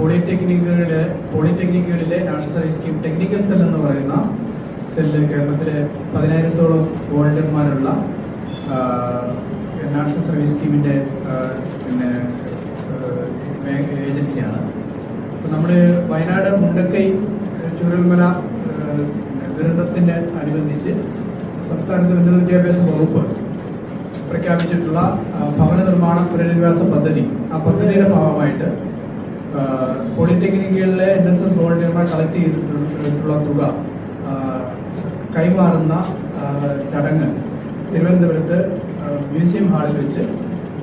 പോളിടെക്നിക്കുകളിലെ പോളിടെക്നിക്കുകളിലെ national service scheme technical cell എന്ന് പറയുന്ന cell കേരളത്തിലെ പതിനായിരത്തോളം വോളണ്ടിയർമാരുള്ള നാഷണൽ സർവീസ് സ്കീമിന്റെ പിന്നെ ഏജൻസിയാണ്. അപ്പോൾ നമ്മൾ വയനാട് മുണ്ടക്കൈ ചുരൽമല ദുരന്തത്തിന്റെ അനുബന്ധിച്ച് സംസ്ഥാനത്തെ ഉന്നത വിദ്യാഭ്യാസ വകുപ്പ് പ്രഖ്യാപിച്ചിട്ടുള്ള ഭവന നിർമ്മാണ പുനരധിവാസ പദ്ധതി. ആ പദ്ധതിയുടെ ഭാഗമായിട്ട് പോളിടെക്നിക്കുകളിലെ എൻ എസ് എസ് വോളണ്ടിയർമാർ കളക്ട് ചെയ്തിട്ടുള്ള തുക കൈമാറുന്ന ചടങ്ങ് തിരുവനന്തപുരത്ത് മ്യൂസിയം ഹാളിൽ വെച്ച്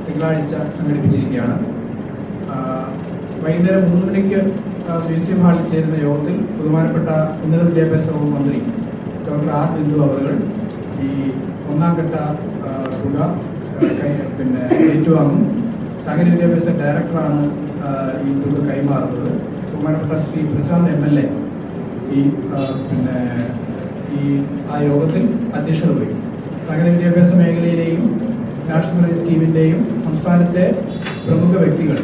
തിങ്കളാഴ്ച സംഘടിപ്പിച്ചിരിക്കുകയാണ്. വൈകുന്നേരം മൂന്ന് മണിക്ക് മ്യൂസിയം ഹാളിൽ ചേരുന്ന യോഗത്തിൽ ബഹുമാനപ്പെട്ട ഉന്നത വിദ്യാഭ്യാസ വകുപ്പ് മന്ത്രി ഡോക്ടർ ആർ ബിന്ദു അവർ ഈ ഒന്നാം ഘട്ട തുക പിന്നെ ഏറ്റുവാങ്ങും. സാങ്കേതിക വിദ്യാഭ്യാസ ഡയറക്ടറാണ് ഈ തുക കൈമാറുന്നത്. ബഹുമാനപ്പെട്ട Shri Prashanth M L A ഈ പിന്നെ ഈ ആ യോഗത്തിൽ അധ്യക്ഷത വഹിക്കും. സകല വിദ്യാഭ്യാസ മേഖലയിലെയും നാഷണൽ സ്കീമിന്റെയും സംസ്ഥാനത്തെ പ്രമുഖ വ്യക്തികൾ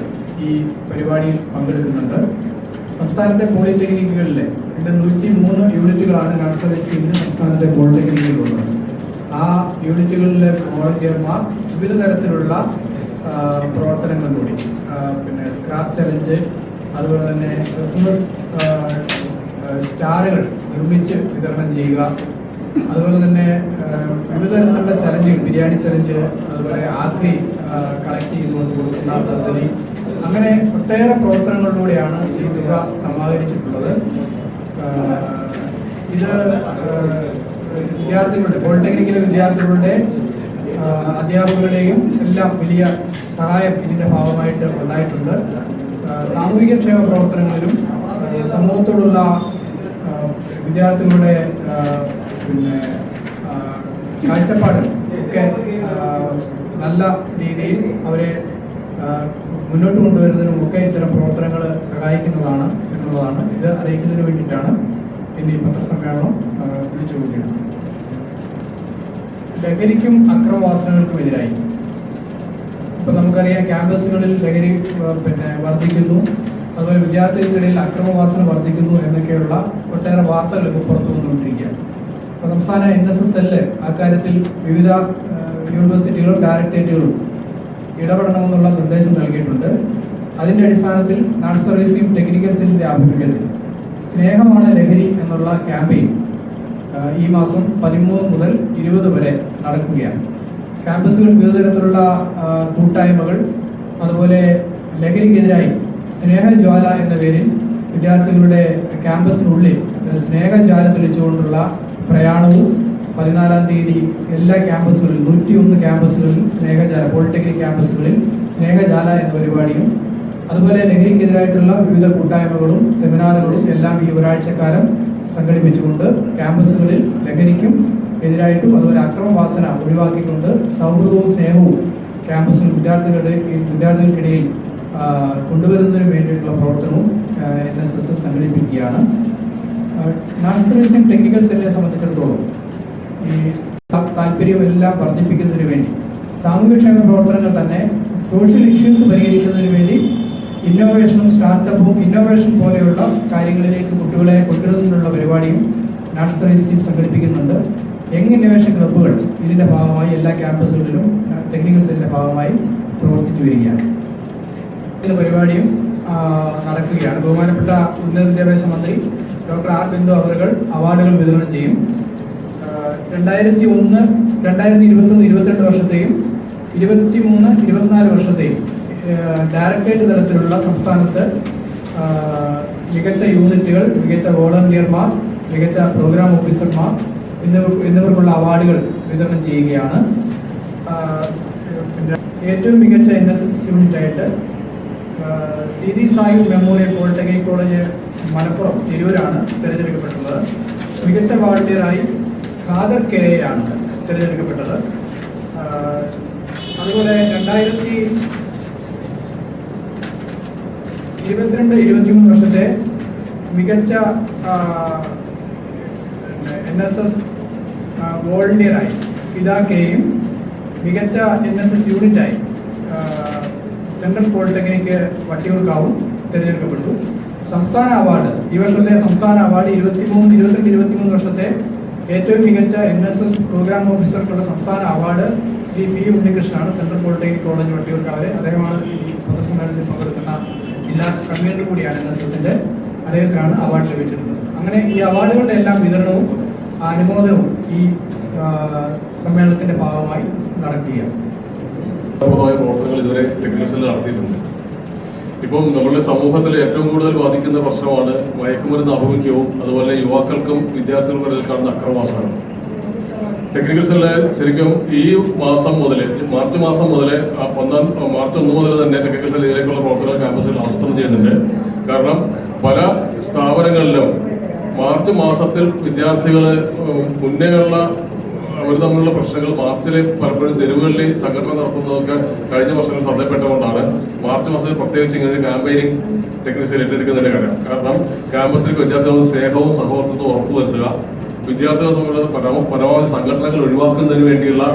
ഈ പരിപാടിയിൽ പങ്കെടുക്കുന്നുണ്ട്. സംസ്ഥാനത്തെ പോളിടെക്നിക്കുകളിലെ ഇതിന്റെ നൂറ്റി മൂന്ന് യൂണിറ്റുകളാണ് നാഷണൽ സ്കീമിന് സംസ്ഥാനത്തെ പോളിടെക്നിക്കുകളുള്ളത് ആ യൂണിറ്റുകളിലെ വോളണ്ടിയർമാർ വിവിധ തരത്തിലുള്ള പ്രവർത്തനങ്ങളിലൂടെ പിന്നെ സ്ക്രാപ്പ് ചലഞ്ച് അതുപോലെ തന്നെ ക്രിസ്മസ് സ്റ്റാറുകൾ നിർമ്മിച്ച് വിതരണം ചെയ്യുക. അതുപോലെ തന്നെ വിവിധ തരത്തിലുള്ള ചലഞ്ച് ബിരിയാണി ചലഞ്ച് അതുപോലെ ആക്രി കളക്ട് ചെയ്തുകൊണ്ട് കൊടുക്കുന്ന പദ്ധതി അങ്ങനെ ഒട്ടേറെ പ്രവർത്തനങ്ങളിലൂടെയാണ് ഈ തുക സമാഹരിച്ചിട്ടുള്ളത്. ഇത് വിദ്യാർത്ഥികളുടെ പോളിടെക്നിക്കിലെ വിദ്യാർത്ഥികളുടെ അധ്യാപകരുടെയും എല്ലാം വലിയ സഹായം ഇതിന്റെ ഭാഗമായിട്ട് ഉണ്ടായിട്ടുണ്ട്. ആ, സാമൂഹിക ക്ഷേമ പ്രവർത്തനങ്ങളിലും സമൂഹത്തോടുള്ള വിദ്യാർത്ഥികളുടെ പിന്നെ കാഴ്ചപ്പാട് ഒക്കെ നല്ല രീതിയിൽ അവരെ മുന്നോട്ട് കൊണ്ടുവരുന്നതിനും ഒക്കെ ഇത്തരം പ്രവർത്തനങ്ങൾ സഹായിക്കുന്നതാണ് എന്നുള്ളതാണ്. ഇത് അറിയിക്കുന്നതിന് വേണ്ടിയിട്ടാണ് പിന്നെ ഈ പത്രസമ്മേളനം വിളിച്ചുകൊണ്ടിരുന്നത് ലഹരിക്കും അക്രമവാസനകൾക്കും എതിരായി. ഇപ്പൊ നമുക്കറിയാം ക്യാമ്പസുകളിൽ ലഹരി പിന്നെ വർദ്ധിക്കുന്നു. അതുപോലെ വിദ്യാർത്ഥികൾക്കിടയിൽ അക്രമവാസന വർദ്ധിക്കുന്നു എന്നൊക്കെയുള്ള ഒട്ടേറെ വാർത്തകൾ ഇപ്പോൾ പുറത്തു വന്നുകൊണ്ടിരിക്കുകയാണ്. ഇപ്പൊ സംസ്ഥാന എൻ എസ് എസ് എല്ല് അക്കാര്യത്തിൽ വിവിധ യൂണിവേഴ്സിറ്റികളും ഡയറക്ടറേറ്റുകളും ഇടപെടണമെന്നുള്ള നിർദ്ദേശം നൽകിയിട്ടുണ്ട്. അതിന്റെ അടിസ്ഥാനത്തിൽ നാട്ട് സർവീസിംഗ് ടെക്നിക്കൽ സെല്ലിന്റെ ആഭിമുഖ്യത്തിൽ സ്നേഹമാണ് ലഹരി എന്നുള്ള ക്യാമ്പയിൻ. ഈ മാസം പതിമൂന്ന് മുതൽ ഇരുപത് വരെ നടക്കുകയാണ്. ക്യാമ്പസുകൾ വിവിധ തരത്തിലുള്ള കൂട്ടായ്മകൾ അതുപോലെ ലഹരിക്കെതിരായി സ്നേഹജ്വാല എന്ന പേരിൽ വിദ്യാർത്ഥികളുടെ ക്യാമ്പസിനുള്ളിൽ സ്നേഹജ്വാല തെളിച്ചുകൊണ്ടുള്ള പ്രയാണവും പതിനാലാം തീയതി എല്ലാ ക്യാമ്പസുകളിൽ നൂറ്റിയൊന്ന് ക്യാമ്പസുകളിൽ സ്നേഹജാല പോളിടെക്നിക് ക്യാമ്പസുകളിൽ സ്നേഹജാല എന്ന പരിപാടിയും അതുപോലെ ലഹരിക്കെതിരായിട്ടുള്ള വിവിധ കൂട്ടായ്മകളും സെമിനാറുകളും എല്ലാം ഈ ഒരാഴ്ചക്കാലം സംഘടിപ്പിച്ചുകൊണ്ട് ക്യാമ്പസുകളിൽ ലഹരിക്കും എതിരായിട്ടും അതുപോലെ അക്രമവാസന ഒഴിവാക്കിക്കൊണ്ട് സൗഹൃദവും സ്നേഹവും ക്യാമ്പസിൽ വിദ്യാർത്ഥികളുടെ വിദ്യാർത്ഥികൾക്കിടയിൽ കൊണ്ടുവരുന്നതിന് വേണ്ടിയിട്ടുള്ള പ്രവർത്തനവും എൻ എസ് എസ് സംഘടിപ്പിക്കുകയാണ് സർവീസിംഗ് ടെക്നിക്കൽ സെല്ലിനെ സംബന്ധിച്ചിടത്തോളം ഈ താല്പര്യമെല്ലാം വർദ്ധിപ്പിക്കുന്നതിന് വേണ്ടി സാമൂഹ്യക്ഷേമ പ്രവർത്തനങ്ങൾ തന്നെ സോഷ്യൽ ഇഷ്യൂസ് പരിഹരിക്കുന്നതിന് വേണ്ടി ഇന്നോവേഷനും സ്റ്റാർട്ടപ്പും ഇന്നോവേഷൻ പോലെയുള്ള കാര്യങ്ങളിലേക്ക് കുട്ടികളെ കൊണ്ടുവരുന്നതിനുള്ള പരിപാടിയും നാഷണൽ സർവീസ് ടീം സംഘടിപ്പിക്കുന്നുണ്ട്. യങ് ഇന്നോവേഷൻ ക്ലബ്ബുകൾ ഇതിന്റെ ഭാഗമായി എല്ലാ ക്യാമ്പസുകളിലും ടെക്നിക്കൽ സെല്ലിന്റെ ഭാഗമായി പ്രവർത്തിച്ചു വരികയാണ്. പരിപാടിയും നടക്കുകയാണ്. ബഹുമാനപ്പെട്ട ഉന്നത വിദ്യാഭ്യാസ മന്ത്രി ഡോക്ടർ ആർ ബിന്ദു അവറുകൾ അവാർഡുകൾ വിതരണം ചെയ്യും. രണ്ടായിരത്തി ഒന്ന് രണ്ടായിരത്തി ഇരുപത്തൊന്ന് ഇരുപത്തിരണ്ട് വർഷത്തെയും ഇരുപത്തി മൂന്ന് ഇരുപത്തിനാല് വർഷത്തെയും ഡയറക്ടറേറ്റ് തലത്തിലുള്ള സംസ്ഥാനത്ത് മികച്ച യൂണിറ്റുകൾ മികച്ച വോളണ്ടിയർമാർ മികച്ച പ്രോഗ്രാം ഓഫീസർമാർ എന്നിവർ എന്നിവർക്കുള്ള അവാർഡുകൾ വിതരണം ചെയ്യുകയാണ്. ഏറ്റവും മികച്ച N S S യൂണിറ്റായിട്ട് C D Sai memorial polytechnic college Malappuram തിരൂരാണ് തിരഞ്ഞെടുക്കപ്പെട്ടുള്ളത് മികച്ച വാളണ്ടിയറായി ഖാദർ കെ എ ആണ് തിരഞ്ഞെടുക്കപ്പെട്ടത്. അതുപോലെ രണ്ടായിരത്തി ഇരുപത്തിരണ്ട് ഇരുപത്തിമൂന്ന് വർഷത്തെ മികച്ച എൻ എസ് എസ് വോളണ്ടിയറായി ഫിദ കെയും മികച്ച എൻ എസ് എസ് യൂണിറ്റായി. സെൻട്രൽ പോളിടെക്നിക് വട്ടിയൂർക്കാവും തിരഞ്ഞെടുക്കപ്പെട്ടു. സംസ്ഥാന അവാർഡ് ഈ വർഷത്തെ സംസ്ഥാന അവാർഡ് ഇരുപത്തിമൂന്ന് ഇരുപത്തിരണ്ട് ഇരുപത്തിമൂന്ന് വർഷത്തെ ഏറ്റവും മികച്ച എൻ എസ് എസ് പ്രോഗ്രാം ഓഫീസർക്കുള്ള സംസ്ഥാന അവാർഡ് ശ്രീ പി ഉണ്ണികൃഷ്ണനാണ് സെൻട്രൽ പോളിടെക്നിക് കോളേജ് വട്ടിയൂർക്കാവ് അദ്ദേഹമാണ് ഈ പ്രദർശനത്തിൽ പങ്കെടുക്കുന്ന ജില്ലാ കൺവീനർ കൂടിയാണ് എൻ എസ് എസിന്റെ അദ്ദേഹത്തിനാണ് അവാർഡ് ലഭിച്ചിട്ടുള്ളത്. അങ്ങനെ ഈ അവാർഡുകളുടെ എല്ലാം വിതരണവും അനുമോദനവും ഈ സമ്മേളനത്തിന്റെ ഭാഗമായി നടക്കുകയാണ്. പ്രവർത്തനങ്ങൾ ഇതുവരെ ടെക്നിക്കൽ നടത്തിയിട്ടുണ്ട്. ഇപ്പം നമ്മുടെ സമൂഹത്തിൽ ഏറ്റവും കൂടുതൽ ബാധിക്കുന്ന പ്രശ്നമാണ് മയക്കുമരുന്ന് ആഭിമുഖ്യവും അതുപോലെ യുവാക്കൾക്കും വിദ്യാർത്ഥികൾക്കും ഇടയിൽ കാണുന്ന ടെക്നിക്കൽസിലെ ശരിക്കും ഈ മാസം മുതൽ മാർച്ച് മാസം മുതൽ ഒന്നാം മാർച്ച് ഒന്ന് മുതൽ തന്നെ ടെക്നിക്കൽസിൽ ഇതിലേക്കുള്ള പ്രവർത്തനങ്ങൾ ക്യാമ്പസിൽ ആസൂത്രണം ചെയ്യുന്നുണ്ട്. കാരണം പല സ്ഥാപനങ്ങളിലും മാർച്ച് മാസത്തിൽ വിദ്യാർത്ഥികൾ മുന്നേയുള്ള അവർ തമ്മിലുള്ള പ്രശ്നങ്ങൾ മാർച്ചിലെ പലപ്പോഴും തെരുവുകളിൽ സംഘടന നടത്തുന്നതൊക്കെ കഴിഞ്ഞ വർഷങ്ങൾ ശ്രദ്ധപ്പെട്ടതുകൊണ്ടാണ് മാർച്ച് മാസത്തിൽ പ്രത്യേകിച്ച് ഇങ്ങനെ ക്യാമ്പയിനിങ് ടെക്നീഷ്യൻ ഏറ്റെടുക്കുന്നതിന്റെ കാര്യം. കാരണം ക്യാമ്പസിലേക്ക് വിദ്യാർത്ഥികളുടെ സ്നേഹവും സഹവർത്തിത്വവും ഉറപ്പുവരുത്തുക വിദ്യാർത്ഥികൾ തമ്മിലുള്ള പരമ- പരമാവധി സംഘടനകൾ ഒഴിവാക്കുന്നതിന് വേണ്ടിയുള്ള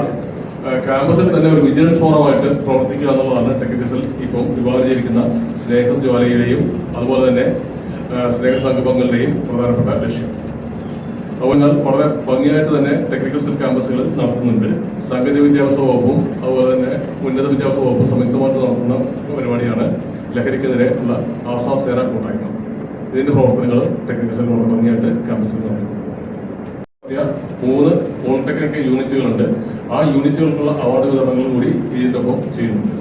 ക്യാമ്പസിൽ തന്നെ ഒരു വിജിലൻസ് ഫോറമായിട്ട് പ്രവർത്തിക്കുക എന്നുള്ളതാണ് ടെക്നിക്കൽ ഇപ്പം വിഭാഗം ചെയ്തിരിക്കുന്ന സ്നേഹ ജ്വാലയുടെയും അതുപോലെ തന്നെ സ്നേഹ സംഗമങ്ങളുടെയും പ്രധാനപ്പെട്ട ലക്ഷ്യം. അതിനാൽ വളരെ ഭംഗിയായിട്ട് തന്നെ ടെക്നിക്കൽ സ്കിൽ ക്യാമ്പസുകൾ നടത്തുന്നുണ്ട്. സാങ്കേതിക വിദ്യാഭ്യാസ വകുപ്പും അതുപോലെ തന്നെ ഉന്നത വിദ്യാഭ്യാസ വകുപ്പും സംയുക്തമായിട്ട് നടത്തുന്ന പരിപാടിയാണ് ലഹരിക്കെതിരെ ഉള്ള ആസാ സേന കൂട്ടായ്മ. ഇതിന്റെ പ്രവർത്തനങ്ങൾ ടെക്നിക്കൽ സെൽ വളരെ ഭംഗിയായിട്ട് ക്യാമ്പസിൽ നടത്തുന്നു പുതിയ മൂന്ന് പോളിടെക്നിക്കൽ യൂണിറ്റുകളുണ്ട് ആ യൂണിറ്റുകൾക്കുള്ള അവാർഡ് വിതരണങ്ങൾ കൂടി ഇതിന്റെ ഒപ്പം ചെയ്യുന്നുണ്ട്.